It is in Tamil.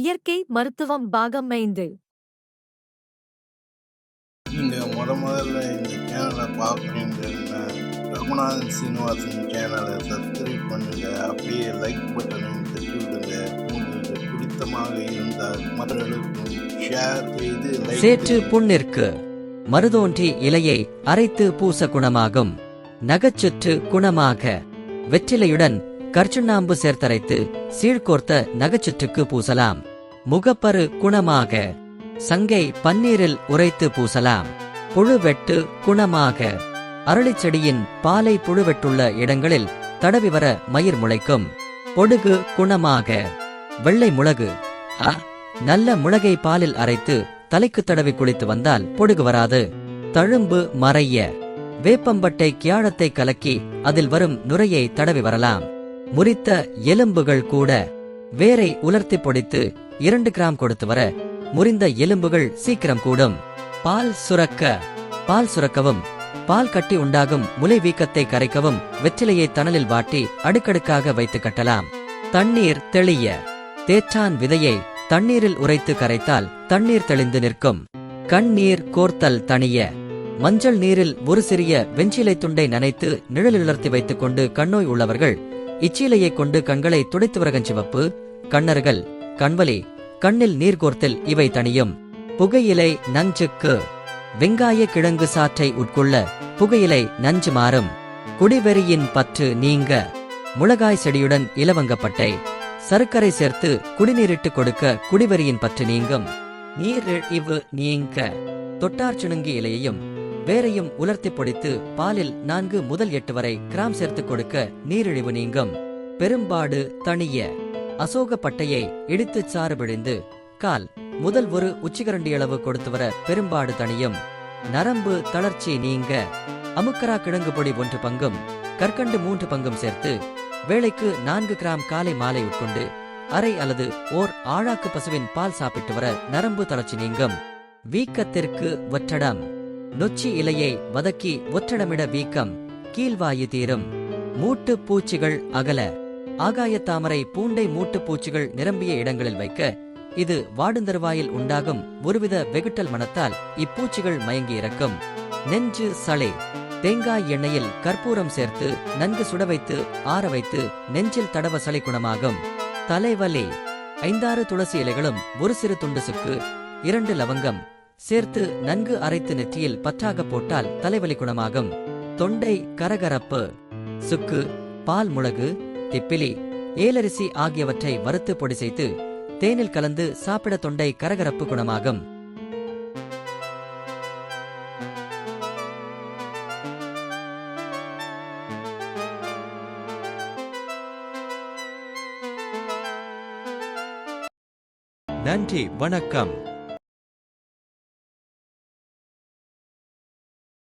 இயற்கை மருத்துவம் பாகம் ஐந்து. முத முதல்ல இந்த சேனலை பார்க்குறீங்கன்னா ரகுநாதன் சீனிவாசன் சேனலை சப்ஸ்கிரைப் பண்ணுங்க. அப்படியே லைக் பட்டனையும் தட்டி விடுங்க. உங்களுக்கு பிடித்தமாக இருந்தால் மற்றவர்களுக்கும் ஷேர் செய்து like சேற்று புண்ணிற்கு மருதோன்றி இலையை அரைத்து பூச குணமாகும். நகைச்சுற்று குணமாக வெற்றிலையுடன் கர்ச்சுண்ணாம்பு சேர்த்தரைத்து சீழ்கோர்த்த நகைச்சுற்றுக்கு பூசலாம். முகப்பரு குணமாக. சங்கை பன்னீரில் உரைத்து பூசலாம். புழுவெட்டு குணமாக. அரளிச்செடியின் பாலை புழுவெட்டுள்ள இடங்களில் தடவி வர மயிர் முளைக்கும். பொடுகு குணமாக. வெள்ளை முளகு அ நல்ல முளகை பாலில் அரைத்து தலைக்கு தடவி குளித்து வந்தால் பொடுகு வராது. தழும்பு மறைய. வேப்பம்பட்டை கியாழத்தை கலக்கி அதில் வரும் நுரையை தடவி வரலாம். முறித்த எலும்புகள் கூட வேரை உலர்த்தி பொடித்து இரண்டு கிராம் கொடுத்து வர முறிந்த எலும்புகள் சீக்கிரம் கூடும். பால் சுரக்க பால் சுரக்கவும் பால் கட்டி உண்டாகும் முலை வீக்கத்தை கரைக்கவும் வெற்றிலையை தணலில் வாட்டி அடுக்கடுக்காக வைத்து கட்டலாம். தண்ணீர் தெளிய தேற்றான் விதையை தண்ணீரில் உரைத்து கரைத்தால் தண்ணீர் தெளிந்து நிற்கும். கண்ணீர் கோர்த்தல் தணிய மஞ்சள் நீரில் ஒரு சிறிய வெஞ்சிலை துண்டை நனைத்து நிழலில் உலர்த்தி வைத்துக் கொண்டு கண்ணோய் உள்ளவர்கள் இச்சீலையைக் கொண்டு கண்களை துடைத்து சிவப்பு கண்ணர்கள் கண்வலி கண்ணில் நீர்கோர்த்தல் இவை தணியும் புகையிலை நஞ்சுக்கு. வெங்காய கிழங்கு சாற்றை உட்கொள்ள புகையிலை நஞ்சு மாறும். குடிவெறியின் பற்று நீங்க. முளகாய் செடியுடன் இலவங்கப்பட்டை சர்க்கரை சேர்த்து குடிநீரிட்டு கொடுக்க குடிவெறியின் பற்று நீங்கும். நீர் நீங்க. தொட்டார் சுணுங்கி இலையையும் வேரையும் உலர்த்தி பொடித்து பாலில் நான்கு முதல் எட்டு வரை கிராம் சேர்த்து கொடுக்க நீரிழிவு நீங்கும். பெரும்பாடு தனிய அசோக பட்டையை இடித்து சாறு பிழிந்து கால் முதல் ஒரு உச்சிகரண்டி அளவு கொடுத்து வர பெரும்பாடு தனியும். நரம்பு தளர்ச்சி நீங்க. அமுக்கரா கிழங்கு பொடி ஒன்று பங்கும். கற்கண்டு மூன்று பங்கும் சேர்த்து வேளைக்கு நான்கு கிராம் காலை மாலை உட்கொண்டு அரை அல்லது ஓர் ஆழாக்கு பசுவின் பால் சாப்பிட்டு வர நரம்பு தளர்ச்சி நீங்கும். வீக்கத்திற்கு ஒற்றடம் நொச்சி இலையை வதக்கி ஒற்றடமிட வீக்கம் கீழ்வாயு தீரும். மூட்டு பூச்சிகள் அகல. ஆகாயத்தாமரை பூண்டை மூட்டு பூச்சிகள் நிரம்பிய இடங்களில் வைக்க இது வாடுந்தருவாயில் உண்டாகும் ஒருவித வெகுட்டல் மனத்தால் இப்பூச்சிகள் மயங்கி இறக்கும். நெஞ்சு சளை. தேங்காய் எண்ணெயில் கற்பூரம் சேர்த்து நன்கு சுட வைத்து ஆற வைத்து நெஞ்சில் தடவ சளி குணமாகும். தலைவலி. ஐந்தாறு துளசி இலைகளும் ஒரு சிறு துண்டு சுக்கு இரண்டு லவங்கம். சேர்த்து நன்கு அரைத்து நெற்றியில் பற்றாக போட்டால் தலைவலி குணமாகும். தொண்டை கரகரப்பு சுக்கு பால் முளகு திப்பிலி ஏலரிசி ஆகியவற்றை வறுத்து பொடி செய்து தேனில் கலந்து சாப்பிட தொண்டை கரகரப்பு குணமாகும். நன்றி வணக்கம்.